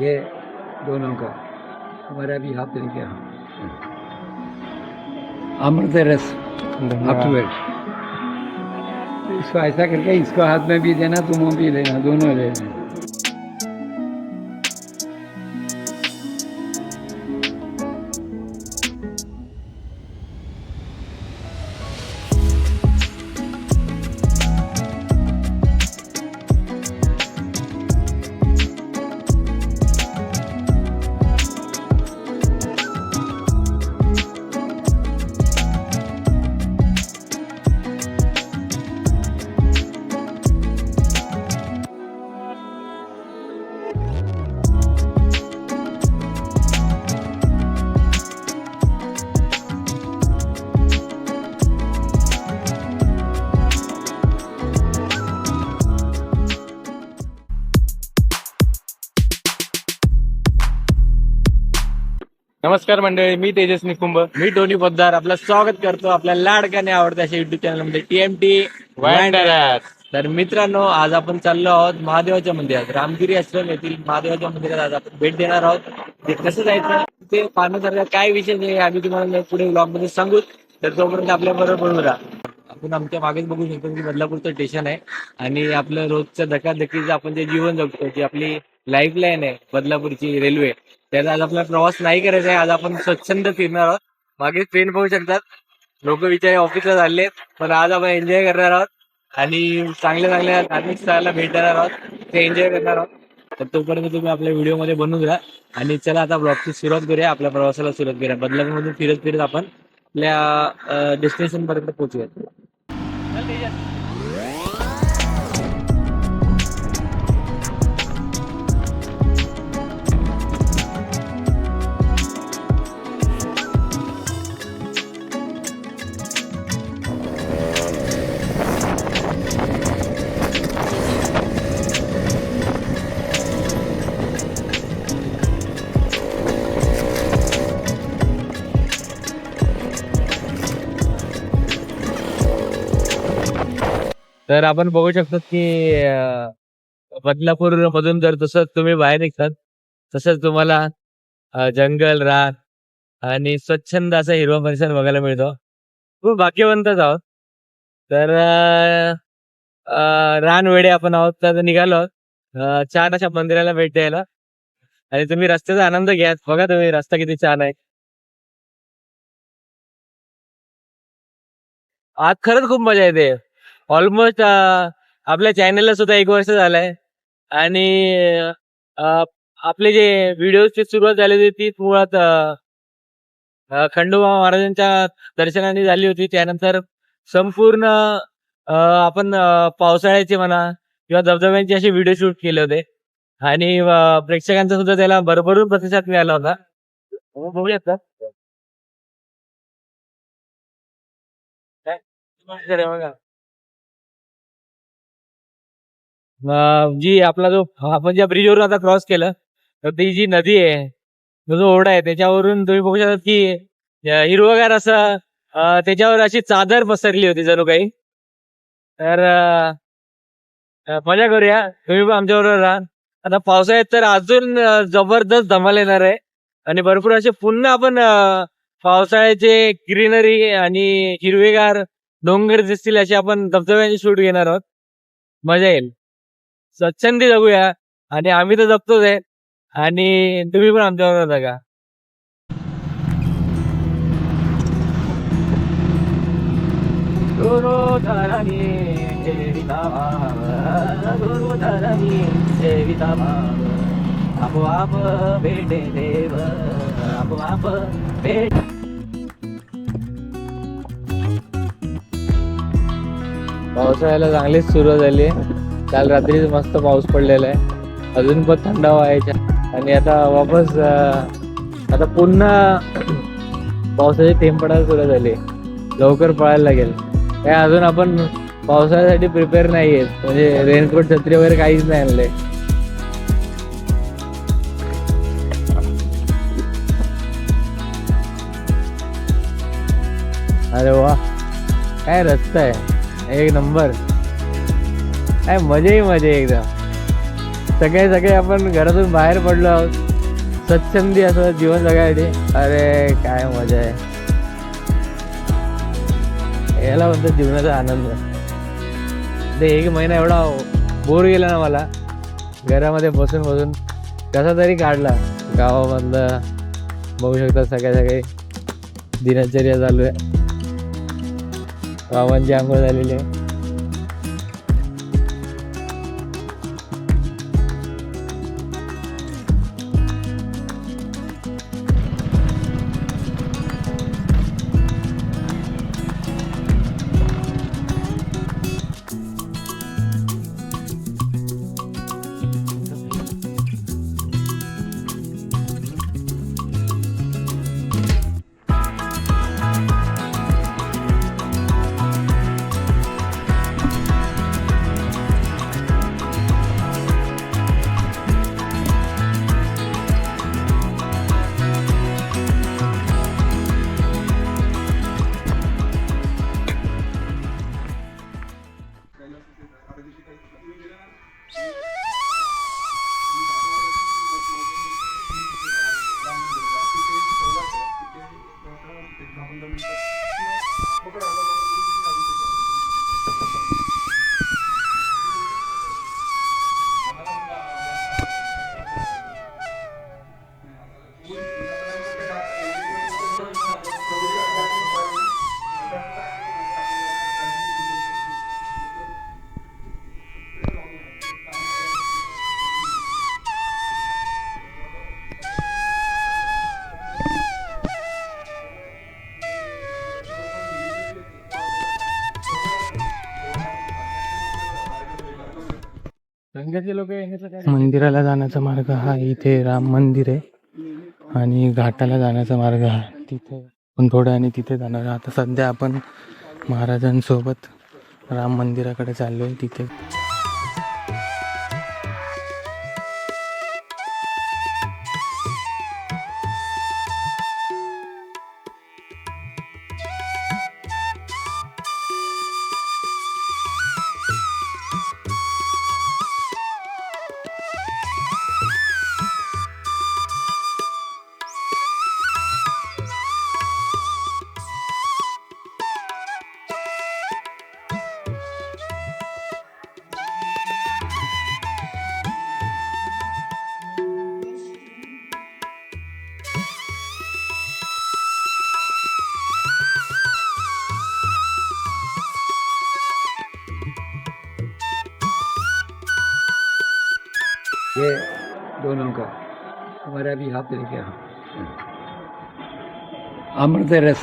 ये दोनों का। हमारा भी हाथ तरीके अमृत रस। आफ्टरवर्ड इसको ऐसा करके इसको हाथ में भी देना तुम्हें भी लेना दोनों लेना। नमस्कार मंडळी मी तेजस निकुंभ. मी टोनी पोद्दार. आपलं स्वागत करतो आपल्या लाडक्याने आवडत्या अशा युट्यूब चॅनलमध्ये टीएमटी तर मित्रांनो आज आपण चाललो आहोत महादेवाच्या मंदिरात. रामगिरी आश्रम येथील महादेवाच्या मंदिरात आज आपण भेट देणार आहोत. ते कसं जायचं? ते पाहण्यासारखं काय विषय आहे आम्ही तुम्हाला पुढे ब्लॉगमध्ये सांगू. तर तोपर्यंत आपल्या बरोबर राहा आपण आमच्या मागेच बघू शकतो की बदलापूरचं स्टेशन आहे. आणि आपलं रोजचं धकाधकीचं आपण जे जीवन जगतो जी आपली लाईफ लाईन आहे बदलापूरची रेल्वे त्याचा आज आपला प्रवास नाही करायचा आहे. आज आपण स्वच्छंद फिरणार आहोत. मागे ट्रेन पाहू शकतात. लोक विचारे ऑफिसला झाले पण आज आपण एन्जॉय करणार आहोत. आणि चांगल्या चांगल्या धार्मिक स्थळाला भेट देणार आहोत. ते एन्जॉय करणार आहोत. तर तोपर्यंत तुम्ही आपल्या व्हिडिओमध्ये बनवून राहा. आणि चला आता ब्लॉगची सुरुवात करूया. आपल्या प्रवासाला सुरुवात करूया. बदलापूरमधून फिरत फिरत आपण आपल्या डेस्टिनेशन पर्यंत पोहोचूया तर आपण बघू शकतो की बदलापूर मधून जर तसं तुम्ही बाहेर निघतात तसंच तुम्हाला जंगल रान आणि स्वच्छंद असा हिरवा परिसर बघायला मिळतो. खूप भाग्यवंतच आहोत. तर रानवेडे आपण आहोत तर निघालो आहोत. छान अशा मंदिराला भेट द्यायला. आणि तुम्ही रस्त्याचा आनंद घ्या बघा तुम्ही रस्ता किती छान आहे. आज खरंच खूप मजा येते. ऑलमोस्ट uh, आपल्या चॅनलला सुद्धा एक वर्ष झालंय. आणि आपले जे व्हिडिओची सुरुवात झाली होती ती मुळात खंडोबा महाराजांच्या दर्शनाने झाली होती. त्यानंतर संपूर्ण आपण पावसाळ्याचे म्हणा किंवा धबधब्यांचे असे व्हिडिओ शूट केले होते. आणि प्रेक्षकांचा सुद्धा त्याला भरभरून प्रतिसाद मिळाला होता. बघूयात का? काय? बघा जी आपला जो आपण ज्या ब्रिजवरून आता क्रॉस केलं तर ती जी नदी आहे तो जो ओढा आहे त्याच्यावरून तुम्ही बघू शकता की हिरवगार असं त्याच्यावर अशी चादर पसरली होती जणू काही. तर मजा करूया. तुम्ही पण आमच्याबरोबर राहा. आता पावसाळ्यात तर अजून जबरदस्त धमाल येणार आहे. आणि भरपूर असे पुन्हा आपण पावसाळ्याचे ग्रीनरी आणि हिरवेगार डोंगर दिसतील असे आपण धबधब्याची शूट घेणार आहोत. मजा येईल. स्वच्छंदी जगूया. आणि आम्ही तर जगतोच आहे. आणि तुम्ही पण आमच्याबरोबर जगा. आपोआप भेटे देव. आपोआप भेट पावसाळ्याला चांगलीच सुरुवात झाली काल रात्री मस्त पाऊस पडलेला आहे. अजून पण थंडावा यायच्या आणि आता वापस आता पुन्हा पावसाचे थेंब पडायला सुरू झाली. लवकर पळायला लागेल. काय अजून आपण पावसाळ्यासाठी प्रिपेअर नाही आहेत म्हणजे रेनकोट छत्री वगैरे काहीच नाही आणले. अरे वा. काय रस्ता आहे. एक नंबर. काय मजा ही मजा आहे एकदम. सगळे सगळे आपण घरातून बाहेर पडलो आहोत. स्वच्छंदी असं जीवन जगायसाठी. अरे काय मजा आहे. याला म्हणतात जीवनाचा आनंद. ते एक महिना एवढा बोर गेला ना मला. घरामध्ये बसून बसून कसा तरी काढला. गावामधलं बघू शकता सगळे सगळे. दिनचर्या चालू आहे. बाबांची आंघोळ झालेली आहे. मंदिराला जाण्याचा मार्ग हा इथे राम मंदिर आहे. आणि घाटाला जाण्याचा मार्ग हा तिथे. पण थोडं आणि तिथे जाणार आता सध्या आपण महाराजांसोबत राम मंदिराकडे चाललो आहे तिथे. हमारा भी हाथ लेके आओ अमृत रस।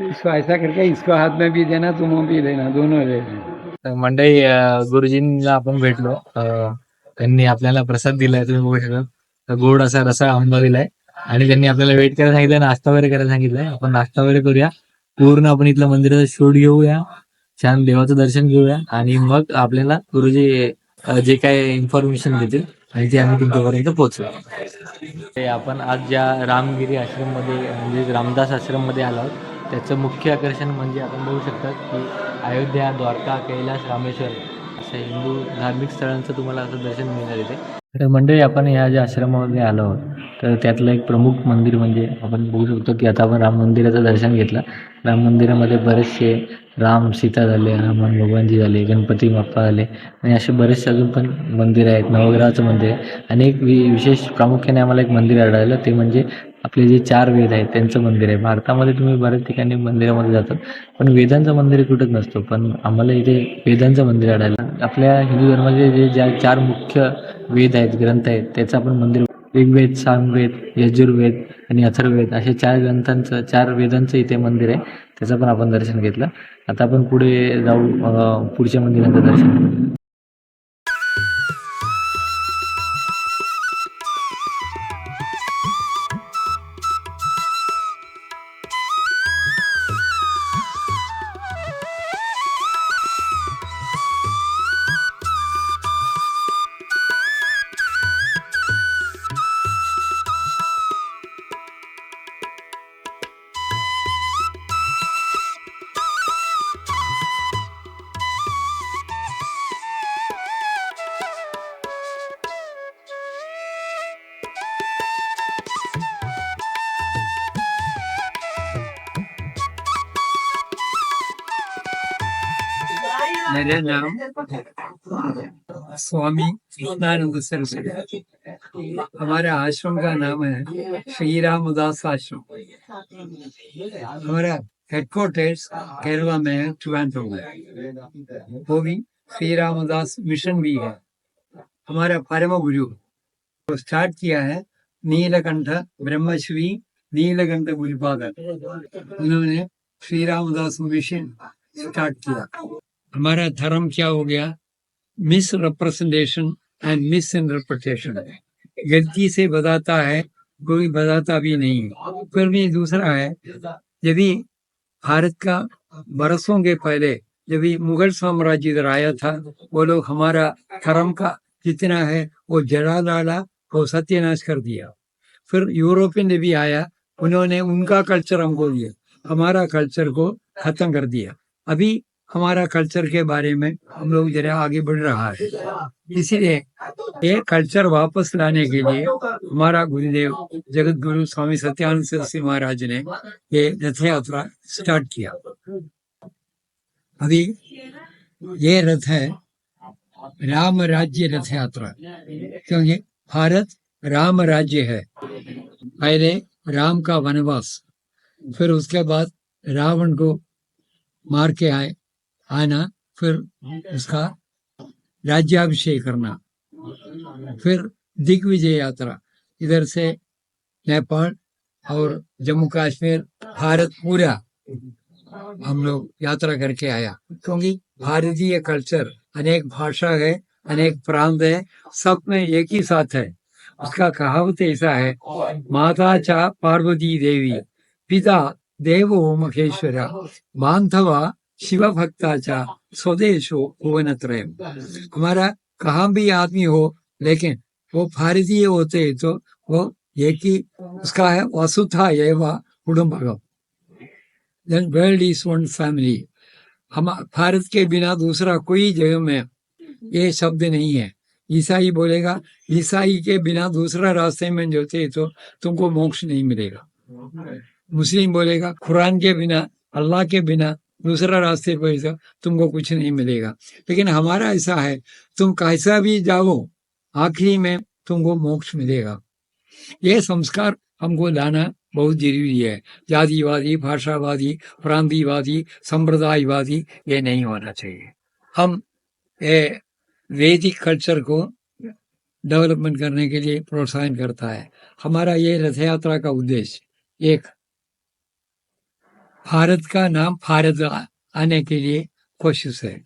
इसको ऐसा करके इसको हाथ में भी देना तुम भी लेना दोनों ले लेना अं, गुरुजींना आपण भेटलो. त्यांनी आपल्याला प्रसाद दिलाय तुम्ही बघू शकता. गोड असा रसा आंबा दिलाय. आणि त्यांनी आपल्याला वेट करायला सांगितलं नाश्ता वगैरे करायला सांगितलंय. आपण नाश्ता वगैरे करूया. पूर्ण आपण इथलं मंदिराचा शूट घेऊया. छान देवाचं दर्शन घेऊया. आणि मग आपल्याला गुरुजी जे काय इन्फॉर्मेशन देतील आणि ते आम्ही तुमच्यापर्यंत पोहोचू ते आपण आज ज्या रामगिरी आश्रममध्ये म्हणजे रामदास आश्रममध्ये आलो आहोत त्याचं मुख्य आकर्षण म्हणजे आपण बघू शकता की अयोध्या द्वारका कैलास रामेश्वर अशा हिंदू धार्मिक स्थळांचं तुम्हाला असं दर्शन मिळणार इथे. तर मंडळी आपण ह्या ज्या आश्रमामध्ये आलो आहोत तर त्यातलं एक प्रमुख मंदिर म्हणजे आपण बघू शकतो की आता आपण राम मंदिराचं दर्शन घेतलं. राम मंदिरामध्ये बरेचसे राम सीता झाले हनुमान भगवानजी झाले गणपती बाप्पा झाले. आणि असे बरेचसे अजून पण मंदिर आहेत नवग्रहाचं मंदिर आहे. आणि एक वि विशेष प्रामुख्याने आम्हाला एक मंदिर आढळलं ते म्हणजे आपले जे चार वेद आहेत त्यांचं मंदिर आहे. भारतामध्ये तुम्ही बऱ्याच ठिकाणी मंदिरामध्ये जातात पण वेदांचं मंदिर कुठंच नसतो. पण आम्हाला इथे वेदांचं मंदिर आढळलं. आपल्या हिंदू धर्माचे जे ज्या चार मुख्य वेद आहेत ग्रंथ आहेत त्याचं आपण मंदिर ऋग्वेद सामवेद यजुर्वेद आणि अथर्ववेद असे चार ग्रंथांचं चार वेदांचं इथे मंदिर आहे. त्याचं पण आपण दर्शन घेतलं. आता आपण पुढे जाऊ पुढच्या मंदिरांचं दर्शन मेरा नाम स्वामी कृष्णानंद सरस्वती हमारे आश्रम का नाम है श्री रामदास आश्रम। हमारा हेडक्वार्टर्स केरला में है में। वो भी श्री रामदास मिशन भी है। हमारा परम गुरु तो स्टार्ट किया है नीलकंठ ब्रह्मश्री नीलकंठ गुरुपादर उन्होंने श्री रामदास मिशन स्टार्ट किया। हमारा धर्म क्या हो गया? Misrepresentation and misinterpretation गलती से बताता है, कोई बताता भी नहीं फिर भी दूसरा है, यदि भारत का बरसों के पहले जब मुगल साम्राज्य इधर आया था, वो लोग हमारा धर्म का जितना है, वो जला डाला, वो सत्यानाश कर दिया। फिर यूरोपियन ने भी आया, उन्होंने उनका कल्चर हमको दिया, हमारा कल्चर को खत्म कर दिया। अभी हमारा कल्चर के बारे में हम लोग जरा आगे बढ़ रहा है। इसीलिए ये कल्चर वापस लाने के लिए हमारा गुरुदेव जगत गुरु स्वामी सत्यानंद सरस्वती महाराज ने ये रथ यात्रा स्टार्ट किया। अभी ये रथ है राम राज्य रथ यात्रा क्योंकि भारत राम राज्य है। पहले राम का वनवास, फिर उसके बाद रावण को मार के आए आना, फिर उसका राज्याभिषेक करना। फिर दिग्विजय यात्रा, इधर से नेपाल और जम्मू कश्मीर, भारत पूरा हम लोग यात्रा करके आया। क्योंकि भारतीय कल्चर अनेक भाषा है, अनेक प्रांत है, सब में एक ही साथ है। उसका कहावत ऐसा है, माता चा पार्वती देवी, पिता देवो महेश्वर, बांधवा शिव भक्ता चा स्वदेशो भुवन हमारा कहाँ भी आदमी हो, लेकिन वो भारतीय होते हैं तो वो एक ही उसका है, वसुधा एवं कुटुंबकम। Then world is one family हम भारत के बिना दूसरा कोई जगह में ये शब्द नहीं है। ईसाई बोलेगा, ईसाई के बिना दूसरा रास्ते में जोते तो तुमको मोक्ष नहीं मिलेगा। मुस्लिम बोलेगा, कुरान के बिना, अल्लाह के बिना दूसरा रास्ते पर तुमको कुछ नहीं मिलेगा। लेकिन हमारा ऐसा है, तुम कैसा भी जाओ, आखिरी में तुमको मोक्ष मिलेगा। यह संस्कार हमको लाना बहुत ज़रूरी है। जातिवादी, भाषावादी प्रांतिवादी संप्रदायवादी ये नहीं होना चाहिए। हम ये वैदिक कल्चर को डेवलपमेंट करने के लिए प्रोत्साहन करता है। हमारा ये रथ यात्रा का उद्देश्य एक भारत का नाम भारत आने के लिए कोशिश है।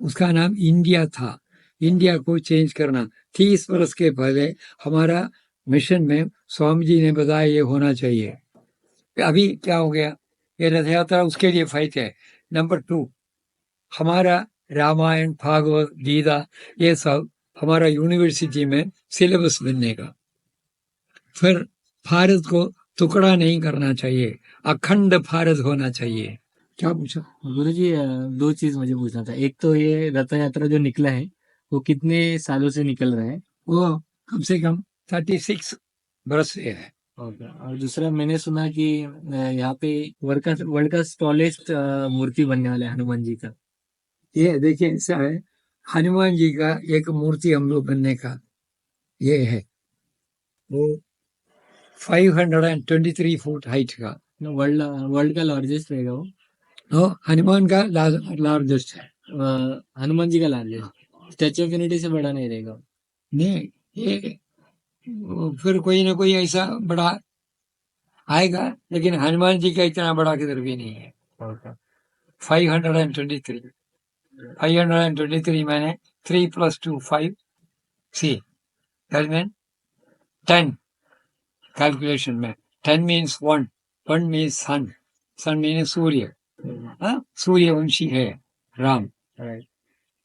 उसका नाम इंडिया था। इंडिया को चेंज करना तीस वर्ष के पहले हमारा मिशन में स्वामी जी ने बताया ये होना चाहिए। अभी क्या हो गया? ये रथ यात्रा उसके लिए फाइट है। नंबर टू हमारा रामायण, भागवत, गीता, ये सब हमारा यूनिवर्सिटी में सिलेबस बनने का। फिर भारत को टुकड़ा नहीं करना चाहिए अखंड भारत होना चाहिए। क्या पूछा? गुरु जी दो चीज़ मुझे पूछना था। एक तो ये रथ यात्रा जो निकला है वो कितने सालों से निकल रहा है? वो कम से कम थर्टी सिक्स बरस से है। और दूसरा मैंने सुना कि यहाँ पे वर्ल्ड का वर्ल्ड का स्टॉलेस्ट मूर्ति बनने वाला है हनुमान जी का। ये देखिए ऐसा है हनुमान जी का एक मूर्ति हम लोग बनने का ये है। वो 523 फुट हाइट का वर्ल्ड वर्ल्ड का लार्जेस्ट रहेगा वो वो हनुमान का लार्जेस्ट है हनुमान जी का लार्जेस्ट स्टैचू ऑफ़ यूनिटी से बड़ा नहीं रहेगा नहीं ये फिर कोई ना कोई ऐसा बड़ा आएगा लेकिन हनुमान जी का इतना बड़ा किधर भी नहीं है five hundred and twenty three five hundred and twenty three Maine three plus two five see that mean ten calculation में। Ten means one one means sun sun mean सूर्य। हाँ सूर्यवंशी है राम।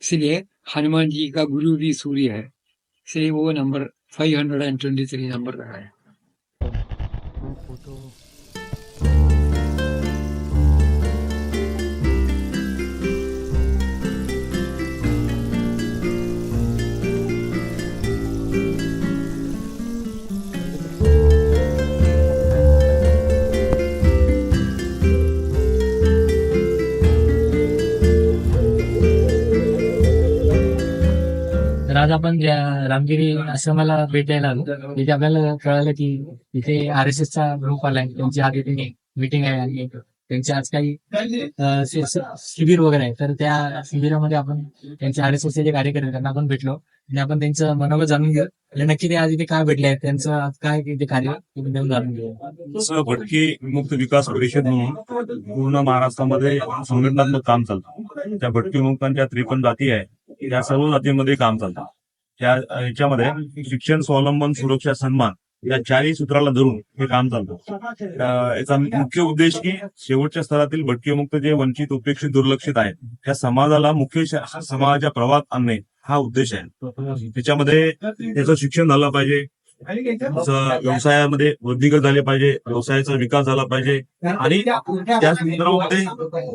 इसलिए हनुमान जी का गुरु भी सूर्य है। इसलिए वो number five hundred and twenty three number रहा है आज आपण ज्या रामगिरी आश्रमाला भेट द्यायला आलो तिथे आपल्याला कळालं की इथे आर एस एसचा ग्रुप आलाय त्यांची आज इथे मीटिंग आहे आणि त्यांचे आज काही शिबिर वगैरे आहे. तर त्या शिबिरामध्ये आपण त्यांचे आर एस एसचे जे कार्यकर्ते त्यांना आपण भेटलो आणि आपण त्यांचं मनोगत जाणून घेऊ आणि नक्की ते आज इथे काय भेटले आहेत त्यांचं आज काय ते कार्य जाणून घेऊ भटकी मुक्त विकास परिषद म्हणून पूर्ण महाराष्ट्रामध्ये संघटनात्मक काम चालतं. त्या भटकी मुक्तांच्या त्रेपन्न जाती आहे त्या सर्व जातीमध्ये काम चालतं. त्या याच्यामध्ये शिक्षण स्वावलंबन सुरक्षा सन्मान या चारही सूत्राला धरून हे काम चालतं. याचा मुख्य उद्देश की शेवटच्या स्तरातील भटकेमुक्त जे वंचित उपेक्षित दुर्लक्षित आहेत त्या समाजाला मुख्य समाजाच्या प्रवाहात आणणे हा उद्देश आहे. त्याच्यामध्ये त्याचं शिक्षण झालं पाहिजे. व्यवसायामध्ये वृद्धिगत झाले पाहिजे व्यवसायाचा विकास झाला पाहिजे. आणि त्या संदर्भामध्ये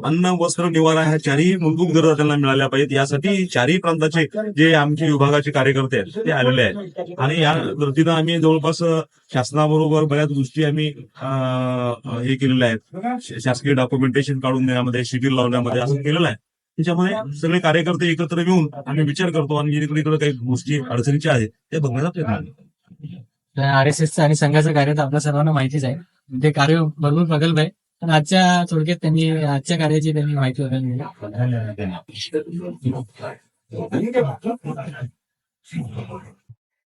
अन्न वस्त्र निवारा ह्या चारही मूलभूत गरजा त्यांना मिळाल्या पाहिजेत. यासाठी चारही प्रांताचे जे आमचे विभागाचे कार्यकर्ते आहेत ते आलेले आहेत. आणि या वृत्तीनं आम्ही जवळपास शासनाबरोबर बऱ्याच गोष्टी आम्ही हे केलेल्या आहेत. शासकीय डॉक्युमेंटेशन काढून देण्यामध्ये शिबिर लावण्यामध्ये असं केलेलं आहे. त्याच्यामुळे सगळे कार्यकर्ते एकत्र येऊन आम्ही विचार करतो आणि इकडे इकडे काही गोष्टी अडचणीच्या आहेत ते बघण्याचा प्रयत्न. आर एस एसचं आणि संघाचं कार्य तर आपल्या सर्वांना माहितीच आहे. ते कार्य भरपूर प्रगल्भ आहे. पण आजच्या थोडक्यात त्यांनी आजच्या कार्याची त्यांनी माहिती वगैरे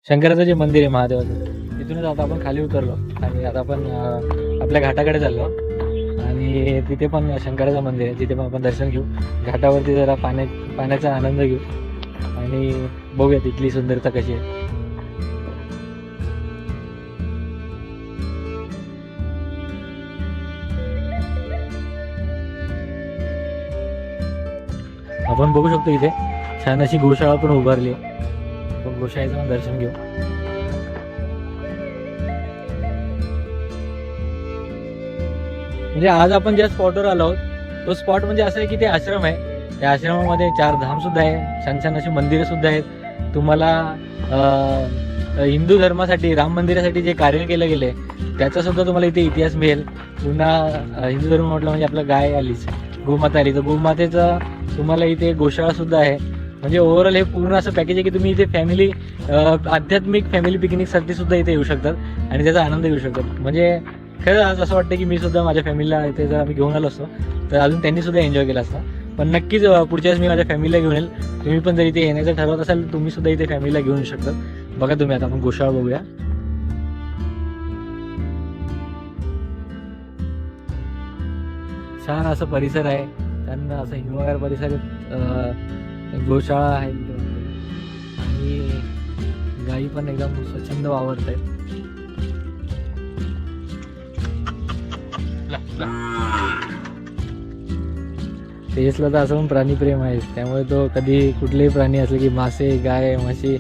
शंकराचं जे मंदिर आहे महादेवाचं तिथूनच आता आपण खाली उतरलो. आणि आता आपण आपल्या घाटाकडे चाललो. आणि तिथे पण शंकराचं मंदिर आहे. तिथे पण आपण दर्शन घेऊ. घाटावरती जरा पाण्या पाण्याचा आनंद घेऊ. आणि बघूया तिथली सुंदरता कशी आहे. आपण बघू शकतो इथे छान अशी गोशाळा पण उभारली. आहे आपण गोशाळेचं पण दर्शन घेऊ. म्हणजे आज आपण ज्या स्पॉटवर आलो आहोत तो स्पॉट म्हणजे असं आहे की ते आश्रम आहे. त्या आश्रमामध्ये चार धाम सुद्धा आहे छान छान अशी मंदिरं सुद्धा आहेत. तुम्हाला हिंदू धर्मासाठी राम मंदिरासाठी जे कार्य केलं गेलंय त्याचा सुद्धा तुम्हाला इथे इतिहास मिळेल. पुन्हा हिंदू धर्म म्हटलं म्हणजे आपलं गाय आलीच. गोमाता आली. तर गोमातेचा तुम्हाला इथे गोशाळा सुद्धा आहे. म्हणजे ओव्हरऑल हे पूर्ण असं पॅकेज आहे की तुम्ही इथे फॅमिली आध्यात्मिक फॅमिली पिकनिकसाठी सुद्धा इथे येऊ शकतात आणि त्याचा आनंद घेऊ शकतात. म्हणजे खरं आज असं वाटतं की मी सुद्धा माझ्या फॅमिलीला इथे जर आम्ही घेऊन आलो असतो तर अजून त्यांनी सुद्धा एन्जॉय केला असता. पण नक्कीच पुढच्या वेळेस मी माझ्या फॅमिलीला घेऊन येईल. तुम्ही पण जर इथे येण्याचं ठरवत असाल तुम्ही सुद्धा इथे फॅमिलीला घेऊन येऊ शकतात बघा तुम्ही आता आपण गोशाळा बघूया. छान असं परिसर आहे. छान असं हिरवागार परिसर अं, गोशाळा आहे. आणि गायी पण एकदम स्वच्छंद वावरत आहेत. तेजसला तर असं पण प्राणीप्रेम आहे. त्यामुळे तो कधी कुठलेही प्राणी असले की मासे गाय म्हशी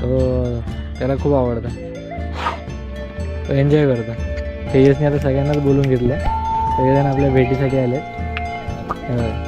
तो त्याला खूप आवडतं. तो एन्जॉय करतो. तेजसने आता सगळ्यांनाच बोलून घेतलं. सगळेजण आपल्या भेटीसाठी आले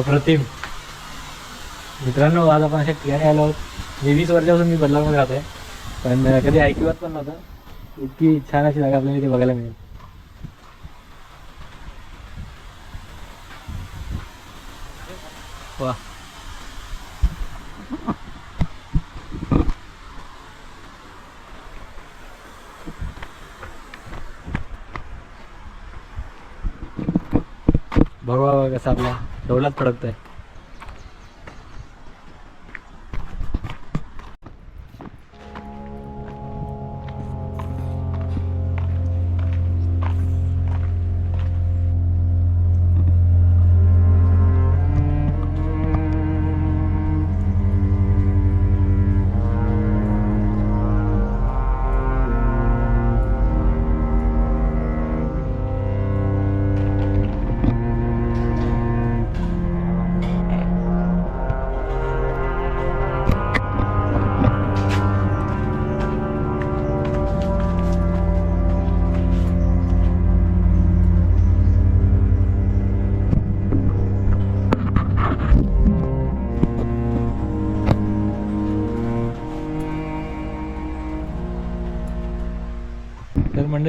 अप्रतिम. मित्रांनो आज आपण अशा ठिकाणी आलो आहोत. मी वीस वर्षापासून मी बदलामध्ये राहतोय. पण कधी ऐकिवात पण नव्हतं. इतकी छान अशी जागा आपल्याला इथे बघायला मिळेल. वा. भगवा कसा कसं आपला डोलाच फडकतोय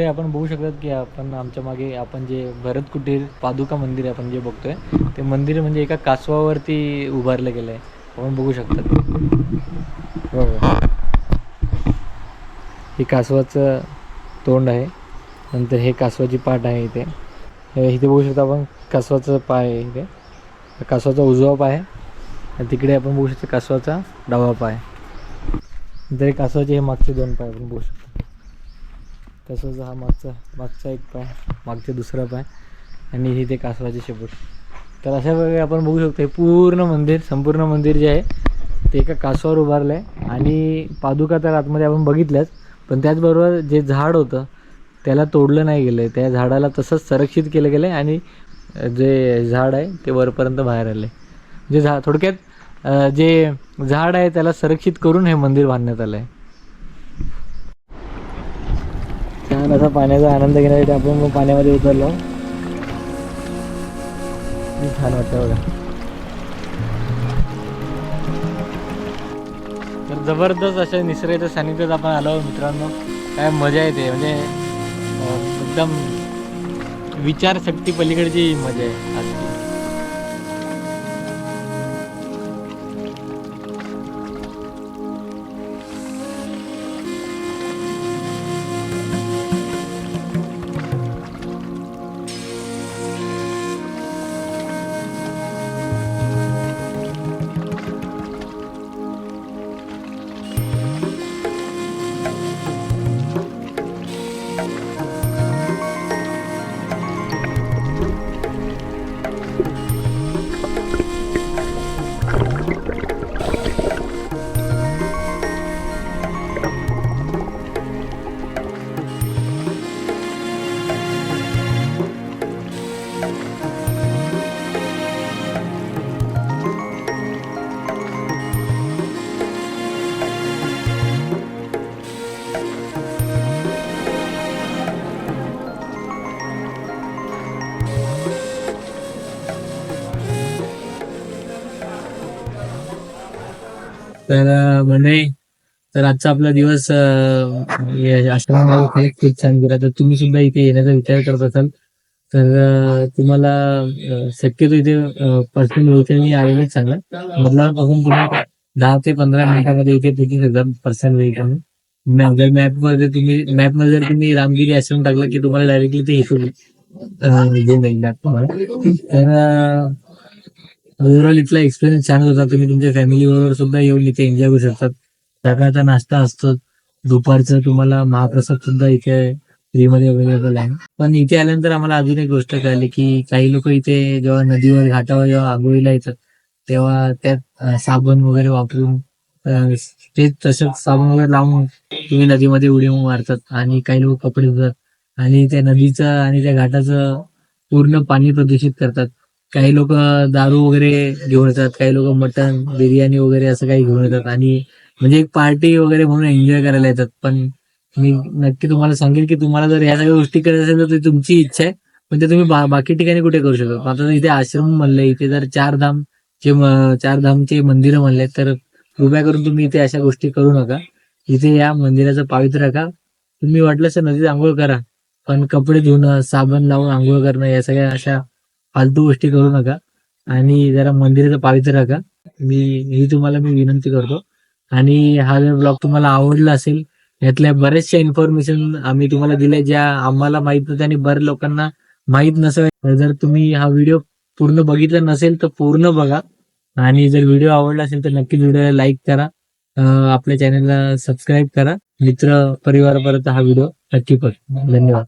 मंडळी आपण बघू शकतात की आपण आमच्या मागे आपण जे भरत कुटीर पादुका मंदिर आहे आपण जे बघतोय ते मंदिर म्हणजे एका कासवावरती उभारलं गेलं आहे आपण बघू शकतात. बघा. हे कासवाचं तोंड आहे. नंतर हे कासवाची पाठ आहे इथे. इथे बघू शकतो आपण कासवाचं पाय आहे इथे. कासवाचा उजवा पाय आहे. आणि तिकडे आपण बघू शकतो कासवाचा डावा पाय. नंतर हे कासवाचे हे मागचे दोन पाय आपण बघू शकतो. तसंच हा मागचा मागचा एक पाय मागचा दुसरा पाय आणि इथे कासवाचे शेपूट. तर अशा प्रकारे आपण बघू शकतो हे पूर्ण मंदिर संपूर्ण मंदिर जे आहे ते एका कासवावर उभारलं आहे आणि पादुका तर आतमध्ये आपण बघितल्याच पण त्याचबरोबर जे झाड होतं त्याला तोडलं नाही गेलं आहे त्या झाडाला तसंच संरक्षित केलं गेलं आहे आणि जे झाड आहे ते वरपर्यंत बाहेर आले जे झा थोडक्यात जे झाड आहे त्याला संरक्षित करून हे मंदिर बांधण्यात आलं आहे छान असा पाण्याचा आनंद घेण्यासाठी आपण मग पाण्यामध्ये उतरलो. छान वाटतं बघा. तर जबरदस्त अशा निसर्गाच्या सानिध्यात आपण आलो मित्रांनो. काय मजा येते म्हणजे एकदम विचारशक्ती पलीकडची मजा आहे. आजची तर म्हणे तर आजचा आपला दिवस आश्रमामध्ये खूप छान गेला. तर तुम्ही सुद्धा इथे येण्याचा विचार करत असाल. तर तुम्हाला शक्यतो इथे पर्सनल मी आलेलेच चांगलं बदलापासून तुम्ही दहा ते पंधरा मिनिटामध्ये इथे पोहोचू शकता पर्सनल व्हेकल जर मॅपमध्ये तुम्ही मॅपमध्ये जर तुम्ही रामगिरी आश्रम टाकलं की तुम्हाला डायरेक्टली ते इथून घेऊन जाईल तुम्हाला. तर ओव्हरऑल इथला एक्सपिरियन्स छान होता. तुम्ही तुमच्या फॅमिली बरोबर सुद्धा येऊन इथे एन्जॉय करू शकतात. सकाळचा नाश्ता असतो. दुपारचं तुम्हाला महाप्रसाद सुद्धा इथे फ्रीमध्ये अवेलेबल आहे. पण इथे आल्यानंतर आम्हाला अजून एक गोष्ट कळली की काही लोक इथे जेव्हा नदीवर घाटावर जेव्हा आंघोळीला येतात तेव्हा त्यात साबण वगैरे वापरून ते तसंच साबण वगैरे लावून तुम्ही नदीमध्ये उडी मारतात आणि काही लोक कपडे धुतात आणि त्या नदीचं आणि त्या घाटाचं पूर्ण पाणी प्रदूषित करतात. काही लोक दारू वगैरे घेऊन येतात काही लोक मटन बिर्याणी वगैरे असं काही घेऊन येतात आणि म्हणजे एक पार्टी वगैरे म्हणून एन्जॉय करायला येतात. पण मी नक्की तुम्हाला सांगेन की तुम्हाला जर या सगळ्या गोष्टी करायच्या असेल तर तुमची इच्छा आहे. पण ते तुम्ही बा- बाकी ठिकाणी कुठे करू शकता? आता इथे आश्रम म्हणले इथे जर चार धाम जे चार धामचे मंदिरं म्हणले तर कृपया करून तुम्ही इथे अशा गोष्टी करू नका. इथे या मंदिराचं पावित्र्य का तुम्ही वाटलं तर नदीत आंघोळ करा पण कपडे धुणं साबण लावून आंघोळ करणं या सगळ्या अशा फालतू गोष्टी करू नका आणि जरा मंदिराचं पावित्र्य राखा. मी ही तुम्हाला मी विनंती करतो. आणि हा जर ब्लॉग तुम्हाला आवडला असेल यातल्या बऱ्याचशा इन्फॉर्मेशन आम्ही तुम्हाला दिल्या ज्या आम्हाला माहीत नव्हत्या आणि बऱ्याच लोकांना माहीत नसेल जर तुम्ही हा व्हिडिओ पूर्ण बघितला नसेल तर पूर्ण बघा. आणि जर व्हिडिओ आवडला असेल तर नक्कीच व्हिडिओला लाईक करा. आपल्या चॅनलला सबस्क्राईब करा. मित्र परिवारापर्यंत हा व्हिडिओ नक्की कर धन्यवाद.